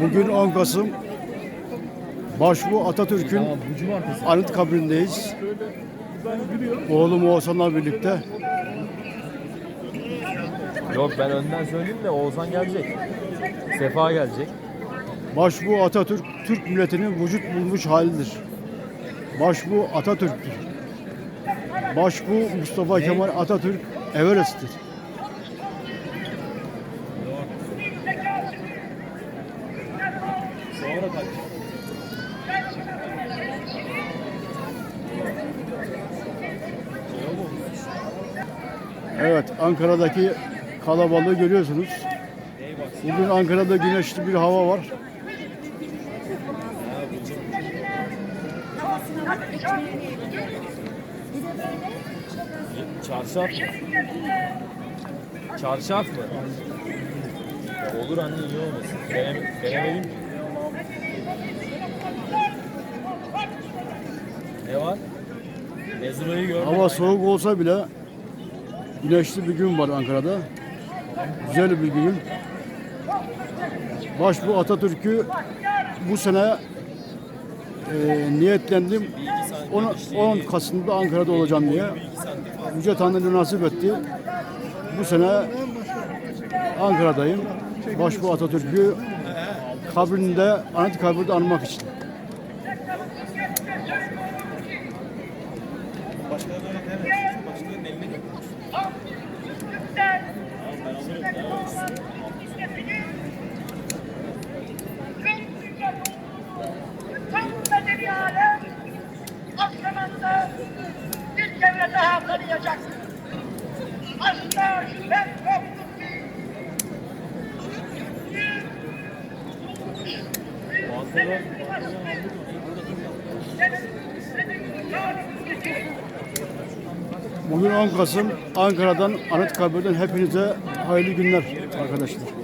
Bugün 10 Kasım Başbu Atatürk'ün anıt kabrindeyiz. Oğlum Oğuzhan'la birlikte. Yok ben önden söyleyeyim de Oğuzhan gelecek. Sefa gelecek. Başbu Atatürk, Türk milletinin vücut bulmuş halidir. Başbu Atatürk'tür. Başbu Mustafa Kemal Atatürk Everest'tir. Evet, Ankara'daki kalabalığı görüyorsunuz. Bugün Ankara'da güneşli bir hava var. Çarşaf mı? Çarşaf mı? Olur anne iyi olmasın. Benim, beğenemedim ki. Ne var? Ezra'yı gördüm. Hava soğuk olsa bile güneşli bir gün var Ankara'da. Güzel bir gün. Başbu Atatürk'ü bu sene e, niyetlendim. 10, 10 Kasım'da Ankara'da olacağım diye. Yüce Tanrı nasip etti. Bu sene Ankara'dayım. Başbu Atatürk'ü kabrinde, anıt kabirde anmak için. bir alem az bir çevre daha tanıyacak. Asla şüphem yoktur ki Bugün 10 Kasım Ankara'dan Anıtkabir'den hepinize hayırlı günler arkadaşlar.